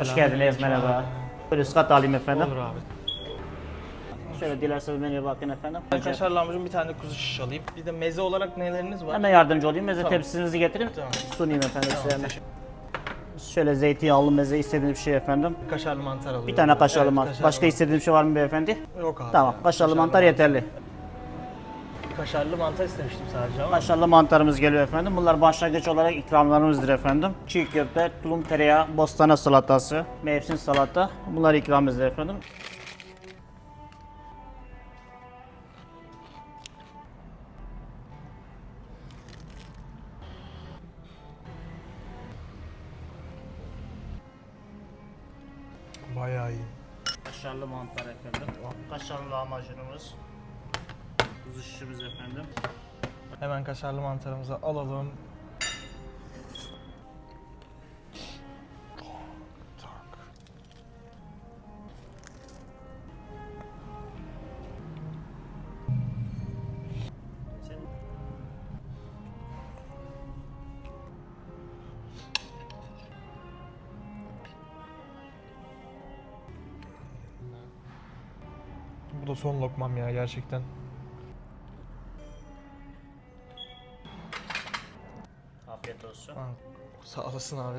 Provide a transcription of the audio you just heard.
Hoş geldiniz, merhaba. Böyle ıskat alayım efendim. Olur abi. Şöyle dilerseniz menüye bakın efendim. Ben kaşar lahmacun bir tane kuzu şiş alayım. Bir de meze olarak neleriniz var? Hemen yardımcı olayım. Meze Tamam. tepsinizi getireyim. Tamam. Sunayım efendim size hemen. teşekkür- Şöyle zeytinyağlı meze istediğiniz bir şey efendim. Kaşarlı mantar alıyorum. Bir tane kaşarlı Evet, mantar. Başka istediğiniz bir şey var mı beyefendi? Yok abi. Tamam. Kaşarlı mantar yeterli. Kaşarlı mantar istemiştim sadece ama. Kaşarlı mantarımız geliyor efendim. Bunlar başlangıç olarak ikramlarımızdır efendim. Çiğ köfte, tulum tereyağı, bostana salatası, mevsim salata. Bunlar ikramımızdır efendim. Bayağı iyi. Kaşarlı mantar efendim. Kaşarlı lahmacunumuz. Kuzu efendim. Hemen kaşarlı mantarımızı alalım. Bu da son lokmam ya gerçekten. Olsun. Sağ olasın abi.